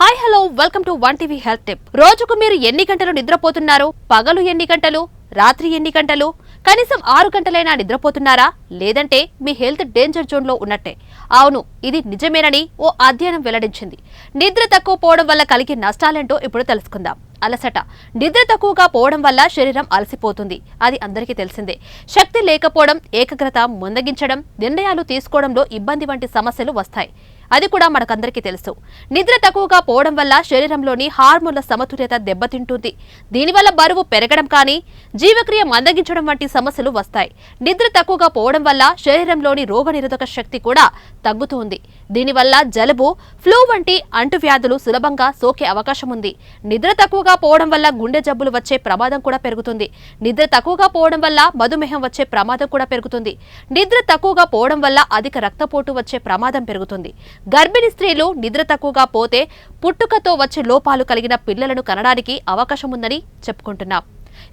Hi hello welcome to one TV health tip రోజుకు మీరు ఎన్ని గంటలు నిద్రపోతున్నారు? పగలు ఎన్ని గంటలు? రాత్రి ఎన్ని గంటలు? కనీసం ఆరు గంటలైనా నిద్రపోతున్నారా? లేదంటే మీ హెల్త్ డేంజర్ జోన్లో ఉన్నట్టే. అవును ఇది నిజమేనని ఓ అధ్యయనం వెల్లడించింది. నిద్ర తక్కువ పోవడం వల్ల కలిగే నష్టాలేంటో ఇప్పుడు తెలుసుకుందాం. అలసట. నిద్ర తక్కువగా పోవడం వల్ల శరీరం అలసిపోతుంది. అది అందరికీ తెలిసిందే. శక్తి లేకపోవడం ఏకాగ్రత ముందగించడం నిర్ణయాలు తీసుకోవడంలో ఇబ్బంది వంటి సమస్యలు వస్తాయి. అది కూడా మనకందరికీ తెలుసు. నిద్ర తక్కువగా పోవడం వల్ల శరీరంలోని హార్మోన్ల సమతుల్యత దెబ్బతింటుంది. దీనివల్ల బరువు పెరగడం కానీ జీవక్రియ మందగించడం వంటి సమస్యలు వస్తాయి. నిద్ర తక్కువగా పోవడం వల్ల శరీరంలోని రోగనిరోధక శక్తి కూడా తగ్గుతుంది. దీనివల్ల జలుబు ఫ్లూ వంటి అంటువ్యాధులు సులభంగా సోకే అవకాశం ఉంది. నిద్ర తక్కువగా పోవడం వల్ల గుండె జబ్బులు వచ్చే ప్రమాదం కూడా పెరుగుతుంది. నిద్ర తక్కువగా పోవడం వల్ల మధుమేహం వచ్చే ప్రమాదం కూడా పెరుగుతుంది. నిద్ర తక్కువగా పోవడం వల్ల అధిక రక్తపోటు వచ్చే ప్రమాదం పెరుగుతుంది. గర్భిణీ స్త్రీలు నిద్ర తక్కువగా పోతే పుట్టుకతో వచ్చే లోపాలు కలిగిన పిల్లలను కనడానికి అవకాశం ఉందని చెప్పుకుంటున్నాం.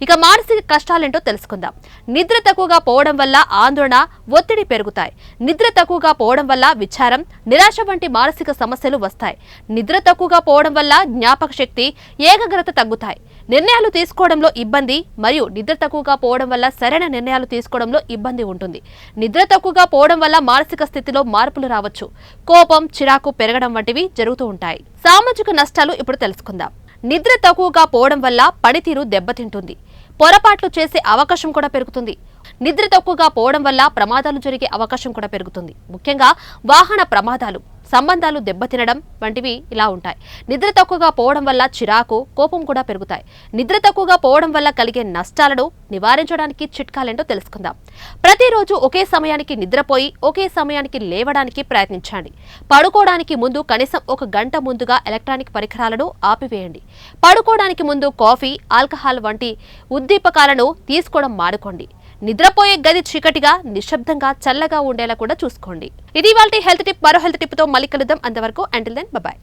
ఇక మానసిక కష్టాలేంటో తెలుసుకుందాం. నిద్ర తక్కువగా పోవడం వల్ల ఆందోళన ఒత్తిడి పెరుగుతాయి. నిద్ర తక్కువగా పోవడం వల్ల విచారం నిరాశ వంటి మానసిక సమస్యలు వస్తాయి. నిద్ర తక్కువగా పోవడం వల్ల జ్ఞాపక శక్తి ఏకాగ్రత తగ్గుతాయి. నిర్ణయాలు తీసుకోవడంలో ఇబ్బంది మరియు నిద్ర తక్కువగా పోవడం వల్ల సరైన నిర్ణయాలు తీసుకోవడంలో ఇబ్బంది ఉంటుంది. నిద్ర తక్కువగా పోవడం వల్ల మానసిక స్థితిలో మార్పులు రావచ్చు. కోపం చిరాకు పెరగడం వంటివి జరుగుతూ ఉంటాయి. సామాజిక నష్టాలు ఇప్పుడు తెలుసుకుందాం. నిద్ర తక్కువగా పోవడం వల్ల పనితీరు దెబ్బతింటుంది. పొరపాట్లు చేసే అవకాశం కూడా పెరుగుతుంది. నిద్ర తక్కువగా పోవడం వల్ల ప్రమాదాలు జరిగే అవకాశం కూడా పెరుగుతుంది. ముఖ్యంగా వాహన ప్రమాదాలు సంబంధాలు దెబ్బతినడం వంటివి ఇలా ఉంటాయి. నిద్ర తక్కువగా పోవడం వల్ల చిరాకు కోపం కూడా పెరుగుతాయి. నిద్ర తక్కువగా పోవడం వల్ల కలిగే నష్టాలను నివారించడానికి చిట్కాలేంటో తెలుసుకుందాం. ప్రతిరోజు ఒకే సమయానికి నిద్రపోయి ఒకే సమయానికి లేవడానికి ప్రయత్నించండి. పడుకోవడానికి ముందు కనీసం ఒక గంట ముందుగా ఎలక్ట్రానిక్ పరికరాలను ఆపివేయండి. పడుకోవడానికి ముందు కాఫీ ఆల్కహాల్ వంటి ఉద్దీపకాలను తీసుకోవడం మానుకోండి. నిద్రపోయే గది చీకటిగా నిశ్శబ్దంగా చల్లగా ఉండేలా కూడా చూసుకోండి. ఇది వాళ్ళ హెల్త్ టిప్. మరో హెల్త్ టిప్తో మళ్ళీ కలుద్దాం. అంతవరకు అంటిల్ దెన్ బాయ్